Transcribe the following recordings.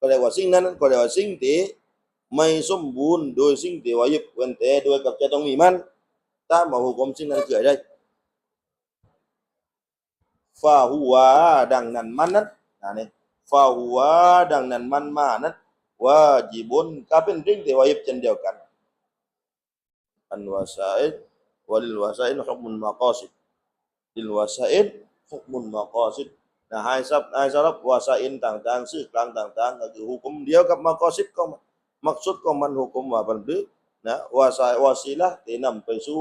ก็เรียกว่าสิ่งนั้นก็เรียกว่าสิ่งที่ไม่สมบูรณ์โดยสิ่งที่วายิบเว้นแต่โดยกับจะต้องมีมันตามมาหุกมสิ่งนั้นเกิดได้ฟาหัวดังนั้นมันนั้นนะนี่ฟาหัวดังนั้นมันมานั้นว่าจีบุนก็เป็นเรื่องที่วายิบเช่นเดียวกันอันวาซาอิดวลิลวาซาอิดฮุกมุนมากอสิดลิลวาซาอิดฮุกมุนมากอสิด Nah, hai sab hai sarap wasain tang-tang sư klang tang-tang là cái hukum dia กับ maqasid ก็ maksud ก็มัน hukum ว่าบันทึกนะวาสายวาซีละที่นำไปสู่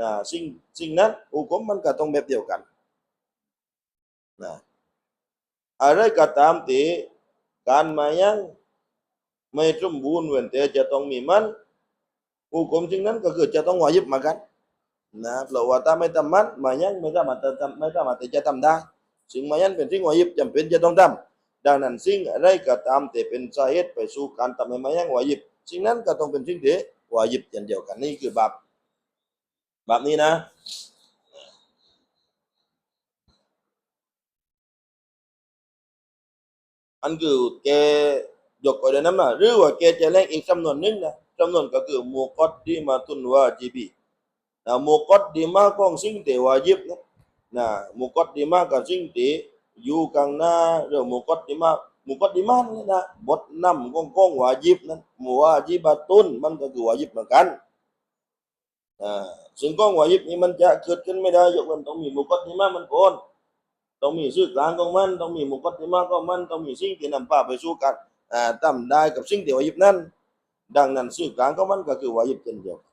นะสิ่งสิ่งนั้น hukum มันก็ต้องแบบเดียวกันนะอะไรก็ตามที่การมายังไม่สมบูรณ์เว้นแต่จะต้องมีมัน hukum สิ่งนั้นก็คือจะต้องวายิบมากันนะเพราะว่าถ้าไม่ทำมันมายังไม่สามารถจะทำไม่สามารถที่จะทำได้สิ่งมายันเป็นสิ่งวายิบจำเป็นจะต้องทำดังนั้นสิ่งอะไรก็ตามแต่เป็นสาเหตุไปสู่การทำให้มายังวายิบสิ่งนั้นก็ต้องเป็นสิ่งที่วายิบเช่นเดียวกันนี่คือบาปบาปนี้นะอันคือแกยกเอาเดี๋ยนั้นมาหรือว่าแกจะแลกอีกจำนวนหนึงนะจำนวนก็คือมูกอดดีมาตุนวาจีบีนะมูกอดดีมาของสิ่งที่วายิบนะ Nah, mukaddimah kan sing ti yu kang na rồi mukaddimah mukaddimah ni na bot năm con con wajib nan muwajibatun man ก็คือ wajib เหมือนกันอ่าซึ่งกองวายิบนี่มันจะเกิดขึ้นไม่ได้ยกเว้นต้องมีมุกัดดิมามันก่อนต้องมีชื่อกลางของมันต้องมีมุกัดดิมาของมันต้องมีสิ่งที่นำพาไปสู่การอ่าตั้มได้กับสิ่งที่วายิบนั้นดังนั้นชื่อกลางของมันก็คือวายิบเช่นเดียวกัน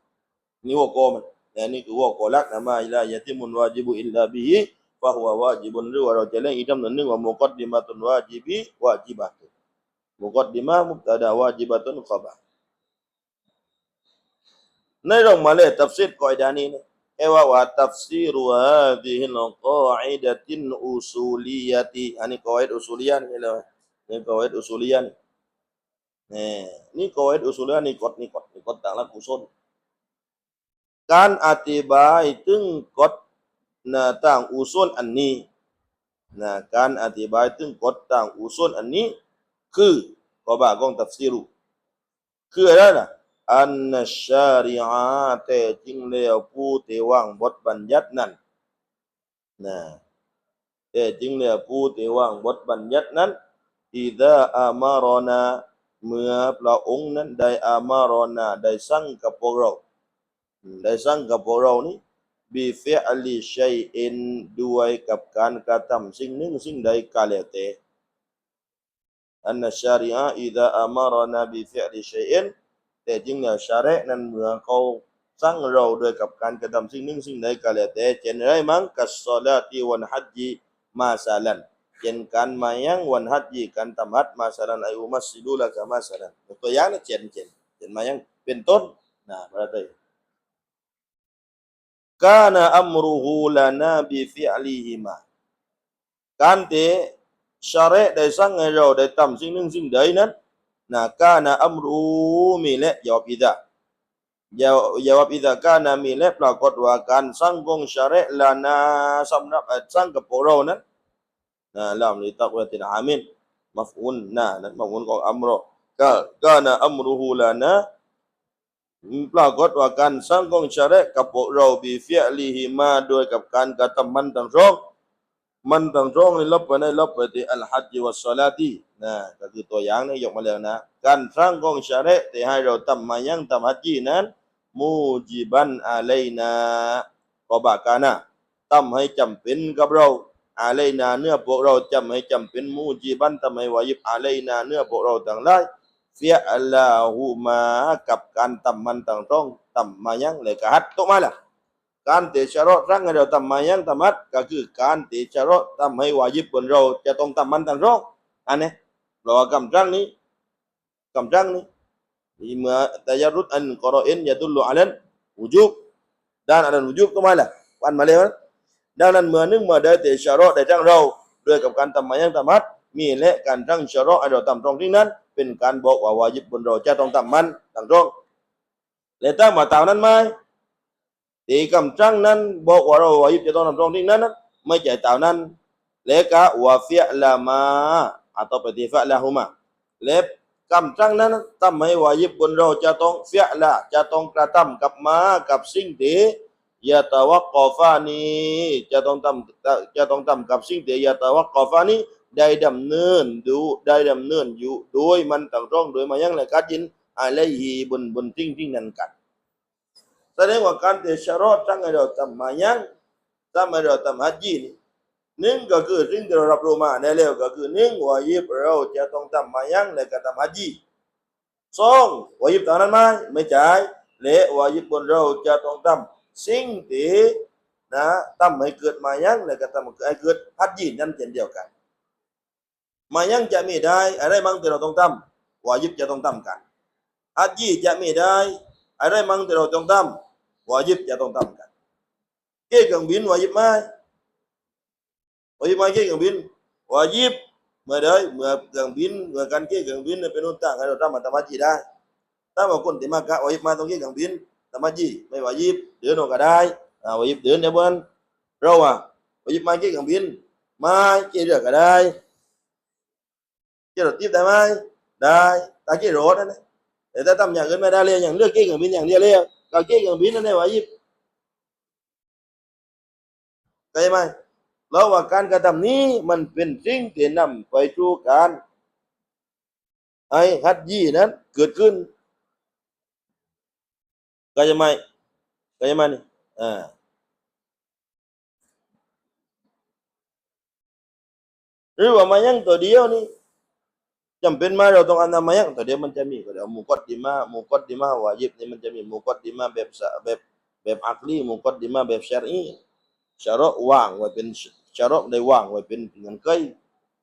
นี่หัวโกมัน yani huwa qolak nama ila yatimun wajibu illa bihi fa huwa wajibun ri wa rajalan idam nan wa muqaddimatun wajibi wajibatun muqaddimah mubtada wajibatun khabar ในโรงมาเลยตัฟซีรกอยดานี้นะเอว่าว่าตัฟซีรฮาดิฮิล การอธิบายถึงกฎนะต่างอุซุลอันนี้นะการอธิบายถึงกฎต่างอุซุลอันนี้ คือกบากองตัฟซีรุคืออะไรนะอันนัชาริอาแต่จริงแล้วผู้ที่วางบทบัญญัตินั้นนะแต่จริงแล้วผู้ที่วางบทบัญญัตินั้นอิดะอามารอนาเมื่อพระองค์นั้นได้อามารอนาได้สั่งกับพวกเรา ได้สั่งกับพวกเรานี้บีเฟอลีชัยอินด้วยกับการกระทำสิ่งหนึ่งสิ่งใดก็แล้วแต่อันนัชชาริอาอิดะอามารนาบีเฟอลีชัยอินแต่จริงแล้วชาระนั้นเมื่อเขาสั่งเราด้วยกับการกระทำสิ่งหนึ่งสิ่งใดก็แล้วแต่เช่นไรมั้งกัสซาลาติวันฮัจญีมาซาลันเช่นการมายังวันฮัจญีการทำฮัจมาซาลันไอายุมัสซิดุละกะมาซาลันตัวอย่างนะเช่นเช่นเช่นมายังเป็นต้นนะ berarti kana amruhu lana bi fi'lihima การะเราได้ทำสิ่งหนึ่งสิ่งใดนั้นนะกานะอัมรูมีและยว อิดะยาวยาวอิดะกานะมีและปรากฏว่าการสั่งของชาระลานาสำหรับสั่งกับพ ปรากฏว่าการสร้างกองชาระกับพวกเราบีเฟียลีฮิมาโดยกับการกระทำมันต่างสองมันต่างสองในลบไปในลบไปที่อัลฮัจญ์วัสซาลาตีนะก็คือตัวอย่างนี่ยกมาแล้วนะการสร้างกองชาระที่ให้เราทำมายังทำฮัจญีนั้นมูจิบันอาเลนาก็บากานะทำให้จำเป็นกับเราอาเลนาเนื้อพวกเราจำให้จำเป็นมูจิบันทำให้วายิบอาเลนาเนื้อพวกเราต่างหลาย เฟียอัลลาหูมากับการทำมันต่างต้องทำมายังเลยกะฮัดตุมาละการเตชะรอร่างเราทำมายังทำมัดก็คือการเตชะรอทำให้วายิบบนเราจะต้องทำมันต่างต้องอันนี้เรากำจังนี้กำจังนี้ที่เมื่อแต่ยารุดอันกอรอินยาตุลลุอัลันวุจุบด้านอันวุจุบก็มาละวันมาเลยดังนั้นเมื่อนึงเมื่อได้เตชะรอได้จังเราด้วยกับการทำมายังทำมัดมีและการจังชะรอเราทำตรงที่นั้น เป็นการบอกว่าวาญิบบนเราจะต้องทำมันต่างตรงและถ้ามาตามนั้นไหมที่คำจังนั้นบอกว่าเราวาญิบจะต้องทำตรงที่นั้นนั้นไม่ใช่ตามนั้นและก็วาฟิยละมา atau petifa lahuma เล็บกำจังนั้นทำให้วายิบบนเราจะต้องเฟียละจะต้องกระทำกับมากับสิ่งที่ยาตะวักกอฟานีจะต้องทำจะต้องทำกับสิ่งที่ยาตะวักกอฟานี ได้ดำเนินดูได้ดำเนินอยู่โดยมันต่างต้องโดยมายังและกัดยินอะไรฮีบนบนสิ่งที่นั้นกันแสดงว่าการเตชะรอดทั้งให้เราทำมายังทำให้เราทำฮัจญีนี่หนึ่งก็คือสิ่งที่เรารับรู้มาในเร็วก็คือหนึ่งวายิบเราจะต้องทำมายังและก็ทำฮัจญีสองวายิบตอนนั้นไหมไม่ใช่และวายิบบนเราจะต้องทำสิ่งที่นะทำให้เกิดมายังและก็ทำให้เกิดฮัจญีนั่นเช่นเดียวกัน มายังจะไมีได้ อะไรบ้างที่เราต้องทำวายิบจะต้องทำกันฮัจญีจะไมีได้ อะไรบ้างที่เราต้องทำวาจิบจะต้องทำกันเก้เครื่องบินวาจิบไหมวาจิบไหมเก้เครื่องบินวาจิบเมื่อใดเมื่อเครื่องบินเมื่อการเก้เครื่องบินเป็นอุตตางให้เราทำมาตามจีได้ถ้าบางคนที่มากะวาจิบมาต้องเก้เครื่องบินตามจีไม่วาจิบเดินออกก็ได้วาจิบเดินเนี่ยเบิ้นเราอะวาจิบมาเก้เครื่องบินมาเก้เรือก็ได้ เก้รถทิพย์ได้ไหมได้ตาเก้รถนั่นแหละแต่ถ้าทำอย่างอื่นไม่ได้เลยอย่างเลือกเก่งบินอย่างเดียวเลยก็เก้เครื่งบินนั่นเองวายิบเข้าใจไหมแล้วว่าการกระทำนี้มันเป็นสิ่งที่นำไปสู่การไอ้ฮัจญีนั้นเกิดขึ้นเข้าใจไหมเข้าใจไหมนี่อ่าหรือว่ามายังตัวเดียวนี่ จำเป็นไหมเราต้องอ่านนำมายังตัวเดียวมันจะมีก็เดี๋ยวมุกอดดิมามุกอดดิมาวาญิบนี่มันจะมีมุกอดดิมาแบบสะแบบแบบอักลีมุกอดดิมาแบบชารีชาระว่างไว้เป็นชาระได้ว่างไว้เป็นเงินเกย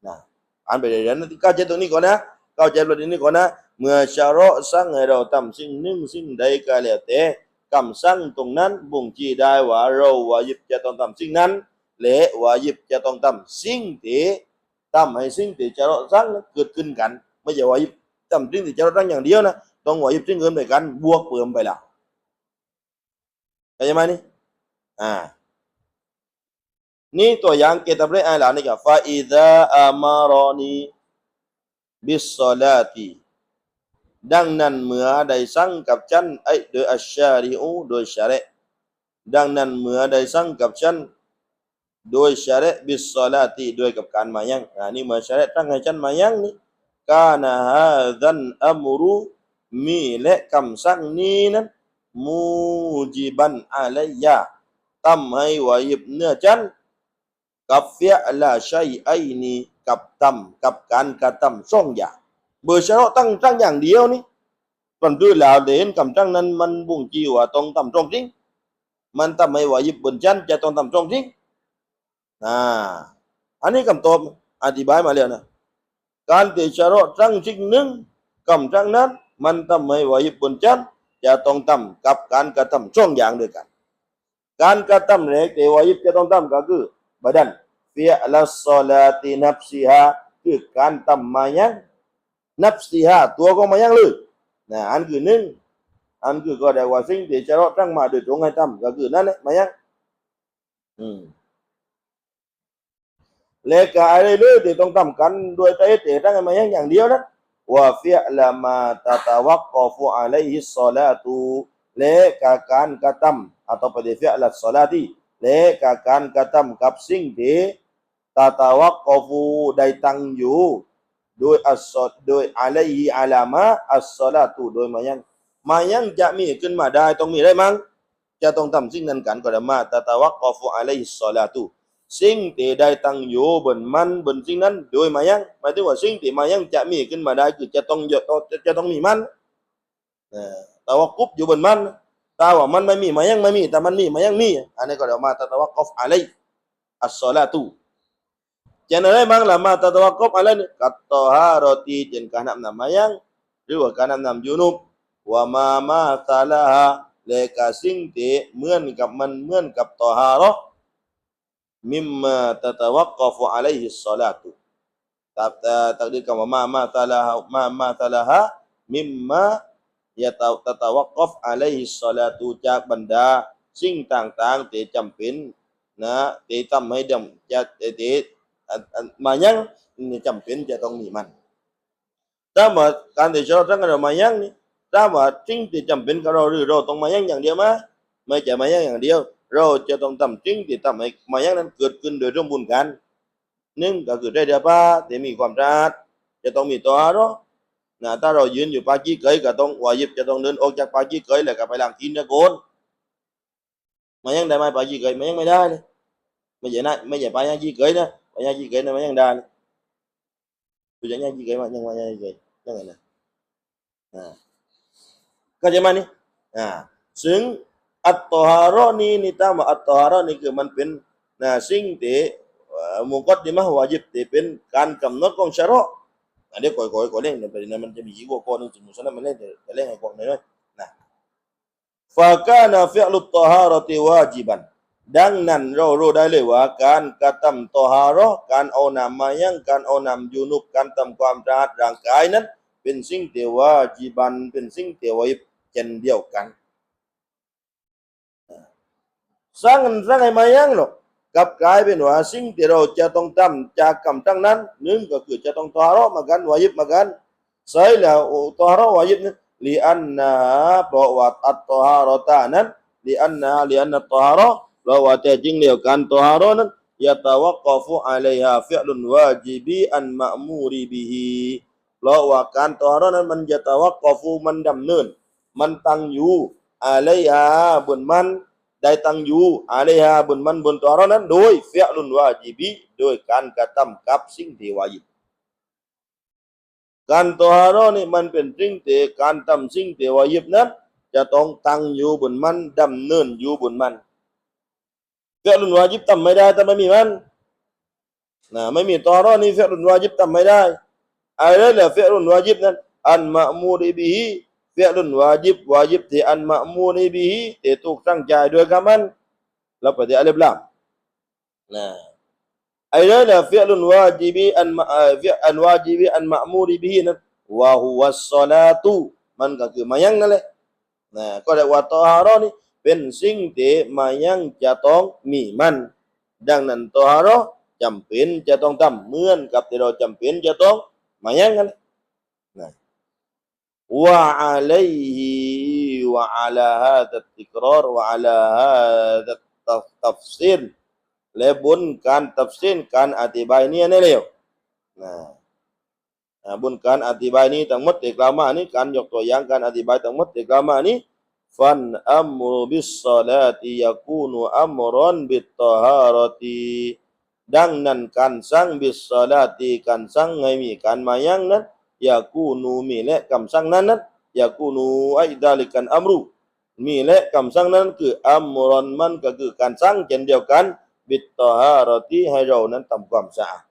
นะอ่านไปเรื่อยๆนะเข้าใจตรงนี้ก่อนนะเข้าใจประเด็นนี้ก่อนนะเมื่อชาระสั่งให้เราทำสิ่งหนึ่งสิ่งใดก็แล้วแต่คำสั่งตรงนั้นบ่งชี้ได้ว่าเราวาญิบจะต้องทำสิ่งนั้นและวาญิบจะต้องทำสิ่งที่ ทำให้สิ่งที่จะเราสร้างเกิดขึ้นกัน ไม่ใช่ว่าทำสิ่งที่จะเราสร้างอย่างเดียวนะต้องว่าหยิบสิ่งอื่นไปกันบวกเพิ่มไปละเข้าใจไหมนี่อ่านี่ตัวอย่างเกตับเรอายหลานี่กับฟาอิดะอามารอนีบิสซาลาตีดังนั้นเมื่อได้สั่งกับฉันไอ้โดยอัชชาริอูโดยชารดังนั้นเมื่อได้สั่งกับฉัน โดยชารบิสซาลาตีโดยกับการมายังอันนี้เมื่อชารตั้งให้ฉันมายังนี่กานะฮาดันอัมรุมีและคำสั่งนี้นั้นมูจิบันอะลัยยาทำให้วายิบเนื้อฉันกับเฟียละชัยไอนี้กับทำกับการกระทำสองอย่างเบอร์ชารตั้งตั้งอย่างเดียวนี่ตอนดูแล้วเด่นคำสั่งนั้นมันบ่งชี้ว่าต้องทำตรงจริงมันทำให้วายิบบนฉันจะต้องทำตรงจริง อ่าอันนี้คำตอบอธิบายมาแล้วนะ การที่ชะรอตั้งสิ่งหนึ่งคำสั่งนั้น มันทำให้วายิบบนจันจะต้องทำกับการกระทำช่องอย่างด้วยกัน การกระทำแรกที่วายิบจะต้องทำก็คือบดันเฟียละซอลาตินับซีฮาคือการทำมายังนับซีฮาตัวก็มายังเลยนะอันคือหนึ่งอันคือก็ได้ว่าสิ่งที่ชะรอตั้งมาโดยตรงให้ทำก็คือนั่นแหละมายังอืม และกายเรื่อยที่ต้องทำกันโดยใจเตะตั้งมาอย่างเดียวนะว่าเฟียละมาตาตาวักกอฟูอะลัยฮิสซอลาตูและกาการกระทำ atau pada fi'al salati และกาการกระทำกับสิ่งที่ตาตาวักกอฟูได้ตั้งอยู่โดยอัสซอโดยอะลัยฮิอะลามะอัสซอลาตูโดยมายังมายังจะมีขึ้นมาได้ต้องมีได้มั้งจะต้องทำสิ่งนั้นกันก็ได้มาตาตาวักกอฟูอะลัยฮิสซอลาตู สิ่งที่ได้ตั้งอยู่บนมันบนสิ่งนั้นโดยมายังหมายถึงว่าสิ่งที่มายังจะมีขึ้นมาได้คือจะต้องจะจะต้องมีมันแต่ว่ากุบอยู่บนมันแต่ว่ามันไม่มีมายังไม่มีแต่มันมีมายังมีอันนี้ก็เดี๋ยวมาตะตะวักกอฟอะไรอัสซอลาตูจะอะไรบ้างละมาตะตะวักกอฟอะไรนี่กัตตอฮารอตีเจนการนำนำมายังหรือว่าการนำนำยูนุบว่ามามาซาลาฮะแลกาสิ่งที่เหมือนกับมันเหมือนกับตอฮารอ mimma tatawaqqafu alaihi salatu takdir kama ma ma talaha ma ma talaha mimma yatatawaqqaf alaihi salatu จากบรรดาสิ่งต่างๆที่จำเป็นนะที่ทำให้ดำจะที่มายังนี่จำเป็นจะต้องมีมันถ้าว่าการที่เราตั้งเรามายังนี่ถ้าว่าสิ่งที่จำเป็นกับเราหรือเราต้องมายังอย่างเดียวไหมไม่ใช่มายังอย่างเดียว เราจะต้องทำสิ่งที่ทำให้มายังนั้นเกิดขึ้นโดยสมบูรณ์กันหนึ่งก็คือได้เดียป้าที่มีความสะอาดจะต้องมีตัวเรานะถ้าเรายืนอยู่ปากี้เกยก็ต้องวายิบจะต้องเดินออกจากปากี้เกยแล้วก็ไปล้างตีนนะโกนมายังได้ไหมปากี้เกยมายังไม่ได้เลยไม่ใช่นะไม่ใช่ปากี้เกยนะปากี้เกยนะมายังได้เลยคุณจะยังกี้เกยมายังมายังกี้เกยยังไงนะอ่าก็จะมานี่อ่าซึ่ง อัตตารอนี่นี่ตามอัตตารอนี่คือมันเป็นนะสิ่งที่เอ่อมุกอดดิมะวาจิบที่เป็นการกำหนดของชะราะห์อันนี้ก่อยก่อยก่อยเล่นในประเด็นมันจะมีอีกว่ก่อนนึงสมมุติว่ามันเล่นแต่เล่นให้ก่อนหน่อยนะฟาการฟิอัลุตตหารติวาจิบันดังนั้นเรารู้ได้เลยว่า การกระทำตอฮาราะห์การเอานำมายังการเอานำยูนุบการทำความสะอาดร่างกายนั้น เป็นสิ่งที่ว่าจีบันเป็นสิ่งที่ว่าเช่นเดียวกัน สร้างสร้างให้มายังหรอกกับกลายเป็นว่าสิ่งที่เราจะต้องทำจากคำทั้งนั้นหนึ่งก็คือจะต้องตอฮาราะห์มากันวายิบมากันใช่แล้วตอฮาราะห์วายิบนั้นลีอันนะเพราะว่าอัตตอฮารตานั้นลีอันนะลีอันนัตอฮาราะห์เพราะว่าแต่จริงแล้วการตอฮาราะห์นั้นยะตะวักอฟุอะลัยฮาฟิอลุนวาจิบีอันมะมูรีบิฮิเพราะว่าการตอฮาราะห์นั้นมันยะตะวักกอฟุมันดำเนินมันตั้งอยู่อะลัยฮาบนมัน ได้ตั้งอยู่อะลัยฮาบนมันบนตอฮาเรานั้น โดยฟิอลุนวาจิบีโดยการกระทำกับสิ่งที่วาญิบการตอฮาเรานี่มันเป็นสิ่งที่การทำสิ่งที่วาญิบนั้นจะต้องตั้งอยู่บนมันดำเนินอยู่บนมันเฟิอลุนวาจิบทำไม่ได้ถ้าไม่มีมันนะไม่มีตอรอนี่เฟิอลุนวาจิบทำไม่ได้อะไรแหละเฟิอลุนวาจิบนั้นอันมะมูริบิฮิ เฟิอลุนวาจิบวาจิบที่อันมะมูริบิฮิที่ถูกตั้งใจด้วยกับมันเราไปที่อัลลามนะไอะไรแหละเฟิอลุนวาจิบิอันมะเอ่อฟิออันวาจิบิอันมะมูริบิฮินั้นวะฮุวัสศอลาตุมันก็คือมายังนั่นแหละนะก็เรียกว่าตอฮาราะห์นี่เป็นสิ่งที่มายังจะต้องมีมัน ดังนั้นตอฮาราะห์จำเป็นจะต้องทำเหมือนกับที่เราจำเป็นจะต้องมายังกันนะ วะอะลัยฮิวะอะลาฮาดัตติกรารวะอะลาฮาดัตตัฟซีรและบนการตัฟซีรการอธิบายเนี่ยนี่แล้วนะอ่าบนการอธิบายนี้ทั้งหมดที่กลาวมานี้การยกตัวอย่างการอธิบายทั้งหมดที่กลาวมานี้ฟันอัมรุบิสซาลาติยากูนุอัมรอนบิตตฮารติดังนั้นการสั่งบิสซาลาติการสั่งให้มีการมายังนั้นยากูนูมีและคำสั่งนั้นนั้นยากูนูไอดาลิกันอัมรุมีและคำสั่งนั้นคืออัมรอนมันก็คือการสั่งเช่นเดียวกัน yakunu mile cảm sang nan nan. Yakunu ai dalikan amru. Mile cảm sang nan cứ amron man cứ cảm sang chân điều can bit taharati hay rồi nên tầm cảm sang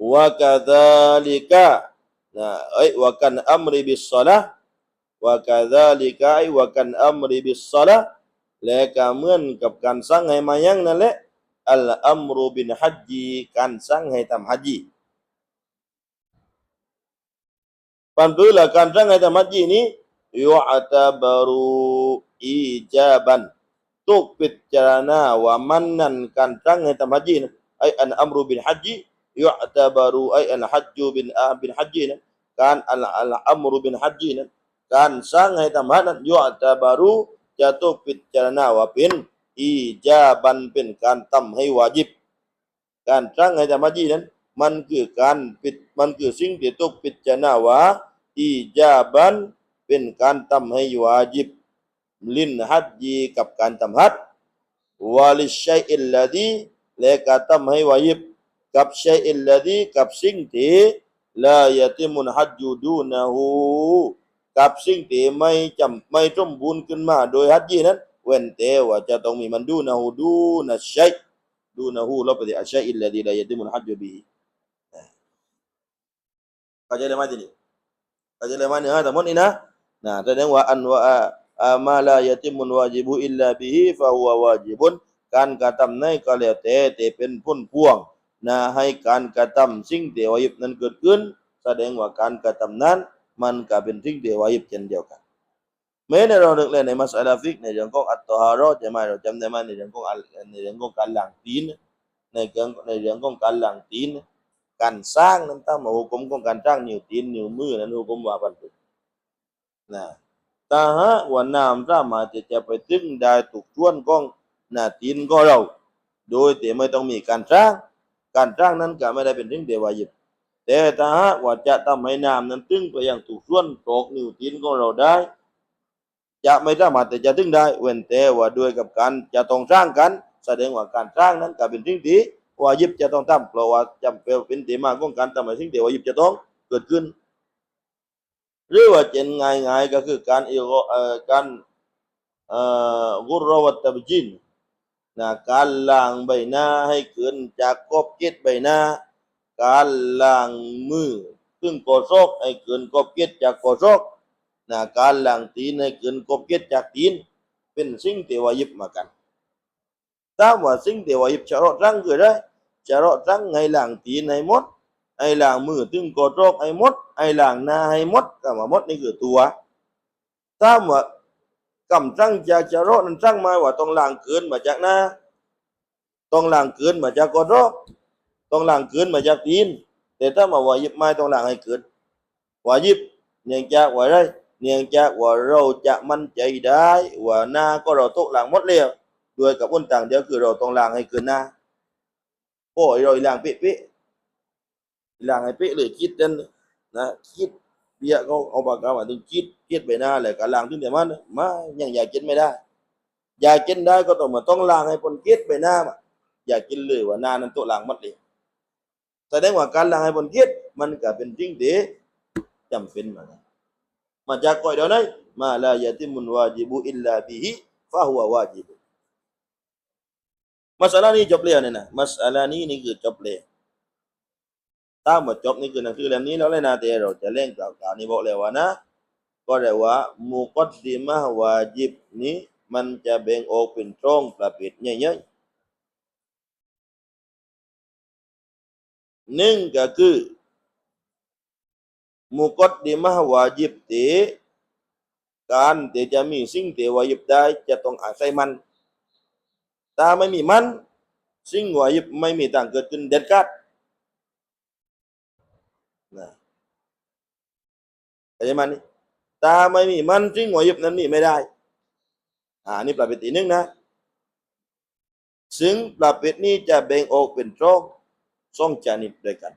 wa kadhalika. Nah ai, wa kan amri bis salah wa kadhalika, ai, wa kan amri bis salah และก็เหมือนกับการสร้างให้มายังนั่นแหละ al amru bin haji kan sang haitam haji. Pantulah kan sang haitam haji ni yu'tabaru ijaban. Tuk pitjarana wa mannan kan sang haitam haji Ay an amru bin haji yu'tabaru ay an hajju bin ah bin haji kan al al amru bin haji kan sang haitam hanan yu'tabaru jatuh pitjarana wa bin ฮัจญีนั้นการสร้างให้ทำฮัจญ์นั้นยุตาบารุจะต้องพิจารณาว่าเป็นอีจาบันเป็นการทำให้วาจิบ การสร้งให้ทำฮัจญีนั้น มันคือการปิดมันคือสิ่งที่ต้องพิจารณาว่าอีจาบันเป็นการทำให้วาจิบ ลินฮัจญีกับการทำฮัจญ์วาลิชัยอิลลาดีและการทำให้วาจิบ กับชัยอิลลดีกับสิ่งที่ลายติมุนฮัจญูดูนะฮูกับสิ่งที่ไม่จำไม่สมบูรณ์ขึ้นมาโดยฮัจญีนั้น เว้นแต่ว่าจะต้องมีมันดูนะฮูดูนะชัยดูนะฮูเราไปที่อัชัยอิลลดีลายติมุนฮัจญูบีเข้าใจไหมทีนี้เข้าใจไหมเนื้อทั้งหมดนี้นะนะแสดงว่าอันว่าอามาลายติมุนวาจิบุอิลลาบิฮิฟะฮุวะวาจิบุนการกระทำในก็แล้วแต่แต่เป็นผลพวงนะให้การกระทำสิ่งที่วายิบนั้นเกิดขึ้น แสดงว่าการกระทำนั้นมันก็เป็นสิ่งที่วายิบเช่นเดียวกัน แม้ในเราเรื่องเล่นในมัสอาลาฟิกในเรื่องของอัตตฮารอจะมาเราจำได้ไหมในเรื่องของในเรื่องของการหล้างตีนในเรื่องในเรื่องของการหล้างตีนการสร้างนั้นตามาหุกมของการสร้างนิ้วตีนนิ้วมือนั้นหุกมว่าปันตุนะถ้าหากว่าน้ำสามารถที่จะไปถึงได้ถูกส่วนของหน้าตีนก็เรา โดยที่ไม่ต้องมีการสร้าง การสร้างนั้นก็ไม่ได้เป็นเรื่องเดวายิบแต่ถ้าหากว่าจะทำให้น้ำนั้นตึงไปยังถูกส่วนตอกนิ้วตีนของเราได้ จะไม่สามารถที่จะถึงได้เว้นแต่ว่าด้วยกับการจะต้องสร้างกันแสดงว่าการสร้างนั้นก็เป็นสิ่งที่วายิบจะต้องทำเพราะว่าจำเป็นเป็นที่มาของการทำให้สิ่งที่วายิบจะต้องเกิดขึ้น หรือว่าเจนง่ายๆก็คือการเอโกเอ่อการเอ่อกุรวัตตบจินนะการล้างใบหน้าให้เกินจากกบเกตใบหน้า การล้างมือซึ่งกอซอกให้เกินกบเกตจากกอซอก นะการล้างตีนให้เกินกบเกตจากตีน เป็นสิ่งที่วายิบมากันถ้ามว่าสิ่งที่วายิบจะรอดรังคือได้จะรอดรังให้ล้างตีนให้หมดให้ล้างมือถึงกอซอกให้หมดให้ล้างหน้าให้หมดก็มาหมดนี่คือตัวถ้ามว่ากำจังจากจะรอดนั้นจังมาว่าต้องล้างเกินมาจากหน้าต้องล้างเกินมาจากกอซอกต้องล้างเกินมาจากตีนแต่ถ้ามาวายิบไม่ต้องล้างให้เกินวายิบเนื่องจากว่าไร เนื่องจากว่าเราจะมั่นใจได้ว่าหน้าก็เราต้องล้างหมดแล้วด้วยกับอ้นต่างเดียวคือเราต้องล้างให้เกินหน้าโอ้ยเราล้างเป๊ะๆล้างให้เป๊ะเลยคิดเด่นนะคิดเบี้ยเขาเอาปากกามาถึงคิดคิดไปหน้าเลยก็ล้างถึงเดี๋ยวมันมายังอยากกินไม่ได้ อยากกินได้ก็ต้องมาต้องล้างให้คนคิดไปหน้าอยากกินเลยว่าหน้านั้นตัวล้างหมดเลยแสดงว่าการล้างให้บนเกียรติมันก็เป็นสิ่งที่จำเป็นมานะ มาจากก่อยเดี๋ยวนี้มาลายติมุนวาจิบุอิลลาบิฮิฟะฮุวะวาจิบุมาสาลานี้จบแล้วเนี่ยนะมาสาลานี้นี่คือจบเลยถ้าหมดจบนี่คือหนังสือเล่มนี้แล้วเลยนะแต่เราจะเล่นกล่าวกล่าวนี่บอกเลยว่านะ ก็เรียกว่ามุกดดิมะวาจิบนี้มันจะแบ่งออกเป็นช่องประเภทใหญ่ๆหนึ่งก็คือ มุกดดิมะวาจิบเตการที่จะมีสิ่งที่วาจิบได้จะต้องอาศัยมัน ถ้าไม่มีมัน สิ่งวาจิบไม่มีทางเกิดขึ้นเด็ดขาดนะเข้าใจมันนี่ถ้าไม่มีมันสิ่งวาจิบนั้นมีไม่ได้อ่านี่ประเภทที่หนึ่งนะ ซึ่งประเภทนี้จะแบ่งออกเป็นช่องสองชนิดด้วยกัน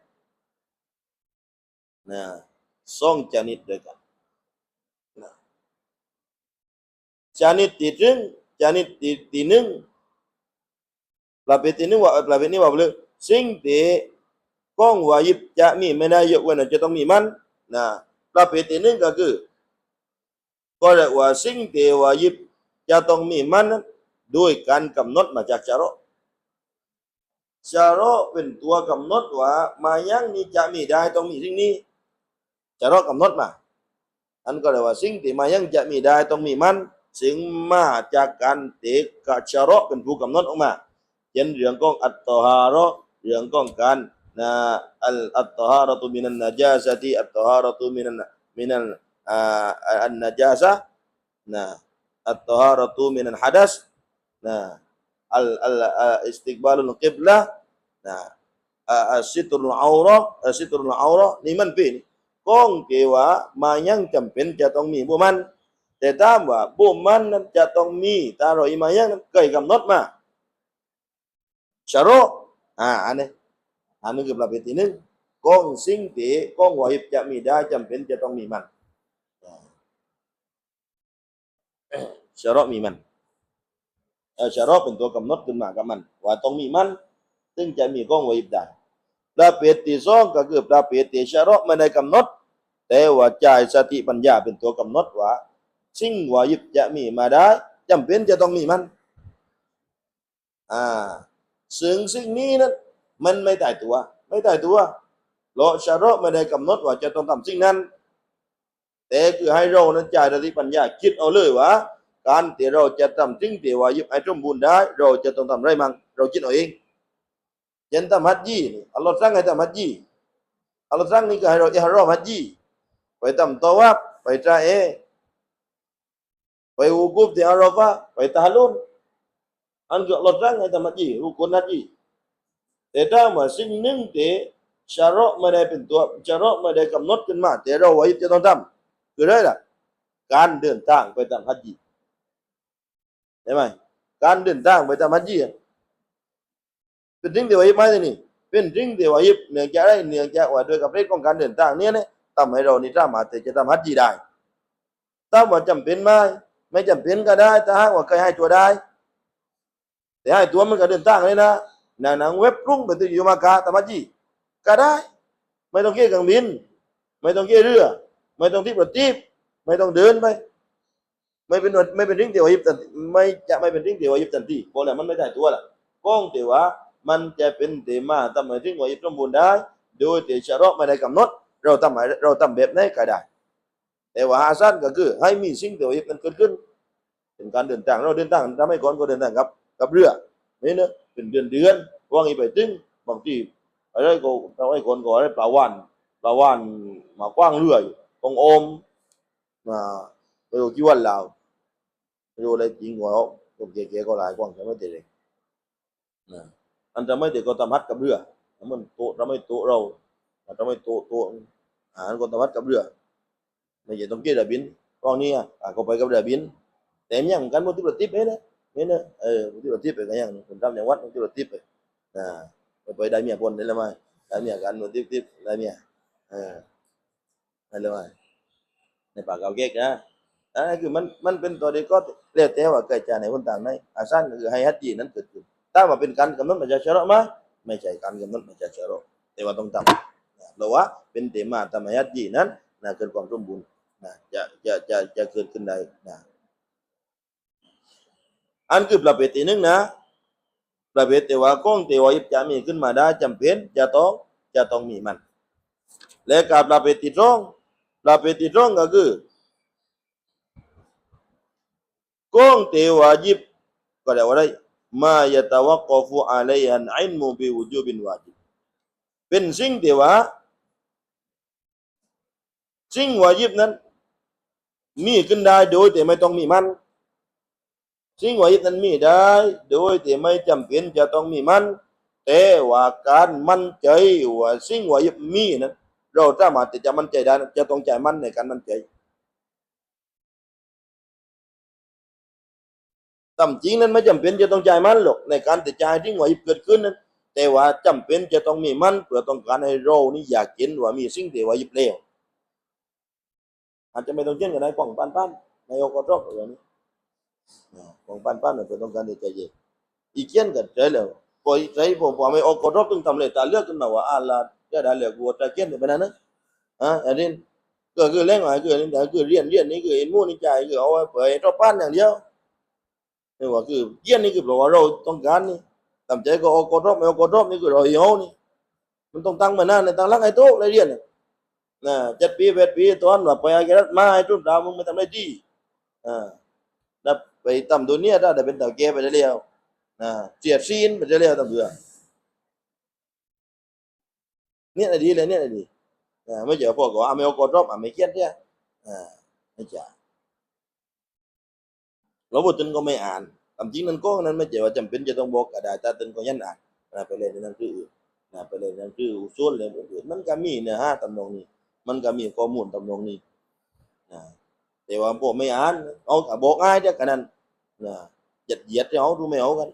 นะ สองชนิดด้วยกันนะชนิดที่หนึ่งชนิดที่ที่หนึ่งประเภทที่หนึ่งว่าประเภทนี้ว่าเลยสิ่งที่ก้องวายิบจะมีไม่ได้ยกเว้นจะต้องมีมันนะประเภทที่หนึ่งก็คือก็เรียกว่าสิ่งที่วายิบจะต้องมีมันด้วยการกำหนดมาจากจาระชาโรเป็นตัวกำหนดว่ามายังนี้จะมีได้ต้องมีสิ่งนี้ ชาโรกำหนดมา อันก็เรียกว่าสิ่งที่มายังจะมีได้ต้องมีมันสิ่งมาจากการเตกกะชาโรเป็นผู้กำหนดออกมาเช่นเรื่องของอัตตฮาระเรื่องของการนะอัลอัตตฮาระตุมินันนะจาสติอัตตฮาระตุมินันมินันอ่าอันนะจาสะนะอัตตฮาระตุมินันฮัดัสนะ al al uh, istiqbalul qiblah nah uh, uh, sitrul aurah uh, sitrul aurah นี่มันเป็น ก้องเกว่ามายังจำเป็นจะต้องมีบุมัน แต่ถามว่าบุมันนั้นจะต้องมีตารอีมายังนั้นเคยกำหนดมาชะโรอ่าอันนี้อันนี้คือประเภทที่หนึ่งก้องสิ่งที่ก้องวาหิบจะมีได้จำเป็นจะต้องมีมันชะโรมีมันเออชะรอเป็นตัวกำหนดขึ้นมากับมัน ว่าต้องมีมัน ซึ่งจะมีก้องไว้ได้ ประเภทที่สองก็คือประเภทที่ชะรอไม่ได้กำหนด แต่ว่าใจสติปัญญาเป็นตัวกำหนดว่าสิ่งวายิบจะมีมาได้จำเป็นจะต้องมีมันอ่าซึ่งสิ่งนี้นั้นมันไม่ตายตัว ไม่ตายตัวโลชะรอไม่ได้กำหนดว่าจะต้องทำสิ่งนั้น แต่คือให้เรานั้นใจสติปัญญาคิดเอาเลยว่าการที่เราจะทำสิ่งที่ว่ายิบให้สมบูรณ์ได้ เราจะต้องทำไรมั่งเราคิดเอาเอง เช่นทำฮัจญีนี่อัลลอฮ์สั่งให้ทำฮัจญีอัลลอฮ์สั่งนี่ก็ให้เราอิฮารอมฮัจญีไปทำตวับไปตราเอไปวุกุบที่อาราฟะไปตาลุนอันก็อัลลอฮ์สั่งให้ทำฮัจญีรุกุนฮัจญีแต่ถ้าว่าสิ่งหนึ่งที่ชาระไม่ได้เป็นตัวชาระไม่ได้กำหนดขึ้นมาแต่เราไวายิบจะต้องทำคืออะไรล่ะการเดินทางไปทำฮัจญีใช่ไหมการเดินทางไปทำฮัจญี เป็นสิ่งที่วายิบไหมทีนี่เป็นสิ่งที่วายิบเนื่องจากอะไรเนื่องจากว่าด้วยกับเรื่องของการเดินทางเนี้ยเนี่ยทำให้เรานี่สามารถที่จะทำฮัจีได้ถ้าว่าจำเป็นไหมไม่จำเป็นก็ได้ถ้าหากว่าเคยให้ตัวได้ แต่ให้ตัวมันก็เดินทางเลยนะหนังหนังเว็บรุ่งไปที่อยู่มากาทำฮัจีก็ได้ ไม่ต้องเกี่ยวกับบิน ไม่ต้องเกี่ยเรือ ไม่ต้องที่ประทีปไม่ต้องเดินไปไม่เป็นไม่เป็นริ่งเดียวยิบทันไม่จะไม่เป็นริ่งเดียวยิบทันทีเพราะอะไรมันไม่ได้ตัวละก้องเดียวว่า มันจะเป็นเดมาทำให้ริ่งวยิบสมบูรณ์ได้โดยที่ชะรอไม่ได้กำหนด เราทำให้เราทำแบบไหนก็ได้ แต่ว่าอาซันก็คือให้มีสิ่งเดียวยิบนั้นเกิดขึ้นเป็นการเดินทางเราเดินทางทำให้ก่อนก็เดินทางกับ กับเรือนี่เนะเป็นเดือนเดือนว่างอีไปตึงบางทีอะไรก็เราให้คนก็อะไรปลาวันปลาวันมากว้างเรืออยู่วันลาวโดยเฉพาะทิ้งหัวยึดเกะเกะก็หลายกองใช่ไหมเต๋อ อันจะไม่เด็กก็ตำฮัดกับเรือมันโตเราไม่โตเราเราไม่โตโตอาหารก็ตำฮัดกับเรือในเยต้องเกี่ยวกับบินรอนนี้อะก็ไปกับเรือบิน แต่ยังกันมุติประทิปเอ้นะเอ้นะเออมุติประทิปไปกันยังคนทำอย่างวัดมุติประทิปไปอ่าไปได้เมียคนได้ละไหมได้เมียกันมุติประทิปได้เมียเออได้ละไหมในปากเาเก๊กนะอันนั้นคือมันมันเป็นตัวเด็กก็เรียกแต่ว่าเกิดจากไหนคนต่างในอาซันคือให้ฮัตจีนั้นเกิดขึ้น ถ้าว่าเป็นการกำหนดมาจากชะรอไมไม่ใช่การกำหนดมาจากชะรอแต่ว่าต้องทำนะเพราะว่าเป็นเตมาทำให้ฮัจจีนั้นนะเกิดความสมบูรณ์นะจะจะจะจะเกิดขึ้นได้นะอันคือประเภทที่หนึ่งนะประเภทแต่ว่าก้องแต่ว่ายิบจะมีขึ้นมาได้จำเป็นจะต้องจะต้องมีมัน และการประเภทที่สองประเภทที่สองก็คือก้องเตวาจิบก็เรียกว่าอะไร มายะตวักกฟูอะลัยฮันอิลมุบิวุจูบินวาจิบเป็นสิ่งที่ว่าสิ่งวาจิบนั้น มีขึ้นได้โดยแต่ไม่ต้องมีมัน สิ่งวาจิบนั้นมีได้ โดยแต่ไม่จำเป็นจะต้องมีมัน แต่ว่าการมั่นใจว่าสิ่งวาจิบมีนั้นเราสามารถที่จะมั่นใจได้จะต้องใจมั่นในการมั่นใจ ตามจริงนั้นไม่จำเป็นจะต้องใจมันหรอกในการติดใจที่หวยเกิดขึ้นนั้น แต่ว่าจำเป็นจะต้องมีมันเพื่อต้องการให้เรานี่อยากเห็นว่ามีสิ่งที่ว่ายิบเลวอาจจะไม่ต้องเช่นกันได้ของปันปันในโอกาสรอบแบบนี้นะของปันปันเนี่ยเพื่อต้องการที่จะเย็นอีกเช่นกันใจแล้วพอใจผมพอไม่โอกาสรอบต้องทำเลยแต่เลือกขึ้นมาว่าอาลาจะได้เหลือกวัวตะเกียนไปนั่นนะอ่าอันนี้ก็คือเรื่องอะไรคืออันนี้คือเรียนเรียนนี่คือเอ็นมูนี่ใจคือเอาไว้เผยรอบบ้นอย่างเดียว นี่ว่าคือเรียนนี่คือบอกว่าเราต้องการนี่ทำใจก็เอากดรอบไม่เอากดรอบนี่คือเราเหี่ยวนี่มันต้องตั้งมาหน้าในตั้งรักไอ้โต๊ะเลยเรียนน่ะนะเจ็ดปีแปดปีตอนว่าไปอาเกรัตมาไอ้ทุ่นดาวมึงไม่ทำได้ดีอ่าแล้วไปทำตัวเนี้ยได้แต่เป็นต่าแก่ไปได้เรียวนะเสียดซีนไปได้เรียวทำเบื่อเนี่ย là đi lên เนี่ย là đi à, mới giờ phò có à mấy có drop à mấy chết chứ à mấy chả lỗ bộ tin có mấy án thậm chí nên có nên mấy chợ chăm pin cho tông bộ cả đại ta tin có เราบตึนก็ไม่อ่านตามจริงนั้นก็นั้นไม่เจ๋ว่าจำเป็นจะต้องบอกกระดาษตาตึงก็ยันอ่านนะไปเลยนั่นคืออื่นนะไปเลยนั่นคืออุซูนเลยอื่นมันก็มีเนื้อหาตำนองนี้ มันก็มีข้อมูลตำนองนี้นะแต่ว่าพวกไม่อ่านเอาแต่บอกง่ายเดียวกันนั้นนะหยัดเหยียดเอาดูไม่เอากัน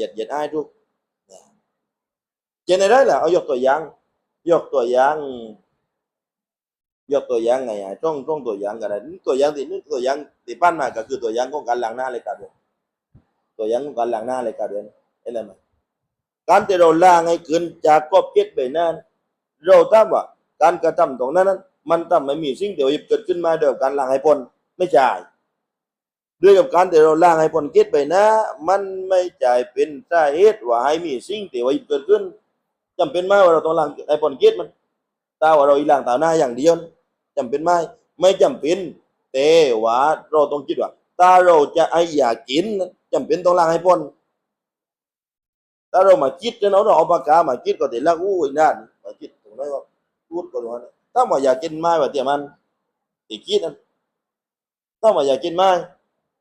หยัดเหยียดอ้ายทุกเจนได้ล่ะเอายกตัวอย่างยกตัวอย่าง ยกตัวอย่างไงอะต้องต้องตัวอย่างกันนะตัวอย่างที่นึกตัวอย่างที่ปั้นมาก็คือตัวอย่างของการล้างหน้าเลยครับเดี๋ยตัวอย่างของการล้างหน้าเลยครับเดี๋ยวเห็นไหมการที่เราล้างให้ขึ้นจากกอบเก็ดไปนั้นเราทราบว่าการกระทำตรงนั้นนั้นมันทำให้มีสิ่งเดียวเกิดขึ้นมาเดียวการล้างให้พ้นไม่ใช่ด้วยกับการที่เราล้างให้พ้นเก็ดไปนะ มันไม่ใช่เป็นสาเหตุว่าให้มีสิ่งเดียวเกิดขึ้นจำเป็นไหมว่าเราต้องล้างไอ้ปนเกตมัน ตาว่าเราอีหล้างตาหน้าอย่างเดียวนะจำเป็นไหมไม่จำเป็นแต่ว่าเราต้องคิดว่าถ้าเราจะไออยากกินนะจำเป็นต้องล้างให้พ้นถ้าเรามาคิดแล้วเราเอาปากกามาคิดก็แต่ละอู้อีนั่นมาคิดตรงนั้นว่าพูดก็ตรงนั้นถ้าว่าอยากกินไม้ว่าเดี๋ยวมันติคิดนั้นถ้าว่าอยากกินไม้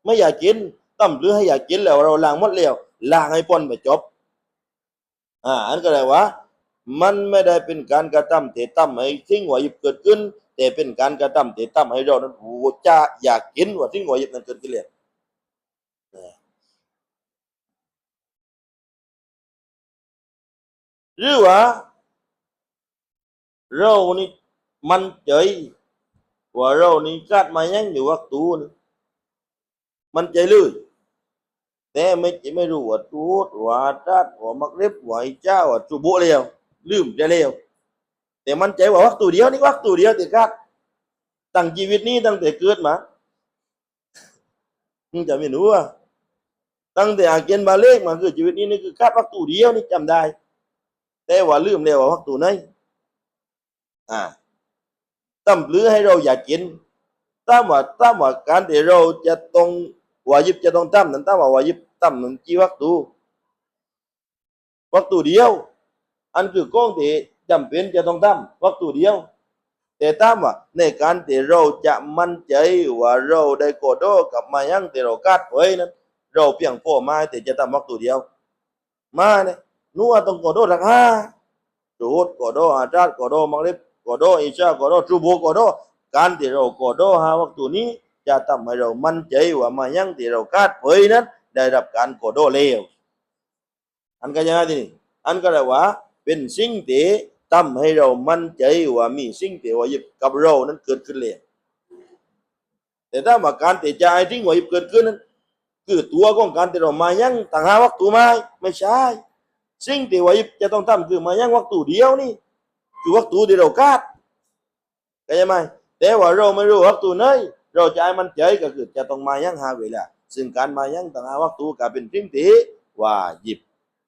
ไม่อยากกินต้มหรือให้อยากกินแล้วเราล้างหมดแล้วล้างให้พ้นไปจบอ่าอันก็เลยว่า มันไม่ได้เป็นการกระทำแต่ทำให้สิ่งหวยิบเกิดขึ้น แต่เป็นการกระทำแต่ทำให้เรานั้นโอ้จะอยากกินว่าสิ่งหวยิบนั้นเกิดขึ้นเลยนะหรือว่าเรานี่มันใจว่าเรานี่กาดมายังอยู่วักตูนมันใจเลยแต่ไม่ไม่รู้ว่าตูดว่าจัดว่ามักเล็บว่าไอ้เจ้าว่าจุบุเลียว ลืมจะเลียวแต่มันใจว่าวักตูเดียวนี่วักตูเดียวติกัดตั้งชีวิตนี้ตั้งแต่เกิดมามึงจะไม่รู้ว่าตั้งแต่อาเกียนบาเลกมาคือชีวิตนี้นี่คือคาดวักตูเดียวนี่จำได้ แต่ว่าลืมแล้วว่าวักตูไหนอ่าตั้มหรือให้เราอยากกินตั้มว่าตั้มว่าการที่เราจะต้องวายิบจะต้องตั้มนั้นตั้มว่าวายิบตั้มนั้นกี่วักตูวักตูเดียว อันคือก้องที่จำเป็นจะต้องทำวักตูเดียว แต่ตามว่าในการที่เราจะมั่นใจว่าเราได้กโดกับมายังที่เราคาดไว้นั้น เราเพียงพอไหมาแต่จะทำวักตูเดียว มาเนี่ยนัวต้องกโดรักห้าจูดโกโดอาจารย์โกโดมังล็บกโดอิชากโดจูโบโกโดการที่เรากโดหาวักตูนี้จะทำให้เรามั่นใจว่ามายังที่เราคาดไว้นั้นได้รับการกโดเลวอันก็ยังไงทีนี้อันก็เลยว่า เป็นสิ่งที่ทำให้เรามั่นใจว่ามีสิ่งที่ว่าหยิบกับเรานั้นเกิดขึ้นเลยแต่ถ้าว่าการที่จะให้ทิ้งว่าหยิบเกิดขึ้นนั้นคือตัวของการที่เรามายังต่างหาวัตถุไม่ไม่ใช่ สิ่งที่ว่าหยิบจะต้องทำคือมายังวัตถุเดียวนี่คือวัตถุที่เราคาดเข้าใจไหมแต่ว่าเราไม่รู้วัตถุไหนเราจะให้มันใจก็คือจะต้องมายังหาเวลาซึ่งการมายังต่างหาวัตถุก็เป็นสิ่งที่ว่าหยิบ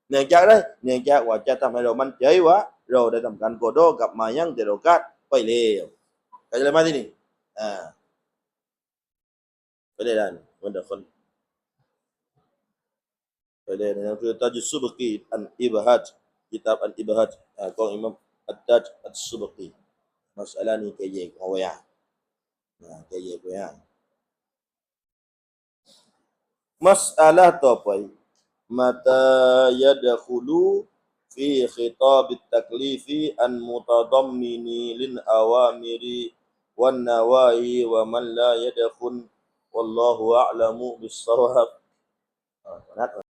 เนื่องจากได้เนื่องจากว่าจะทำให้เรามันเฉยวะเราได้ทำการโกโดกับมายังเดโรกาสไปเร็วเข้จะมาที่นี่อ่าก็ได้ได้มันเด็กคนก็ได้นะคือตาจุสุบกีอันอิบฮัด kitab al ibhad ของอิมัมอัตตัดอัตสุบกีมาสอัลนี้แกแยกเอาไว้อะแกแยกไว้อะมัสอัลต่อไป mata yadkhulu fi khitab at-taklifi an mutadammini lin awamiri wan nawahi wa man la yadkhul wallahu a'lamu ah,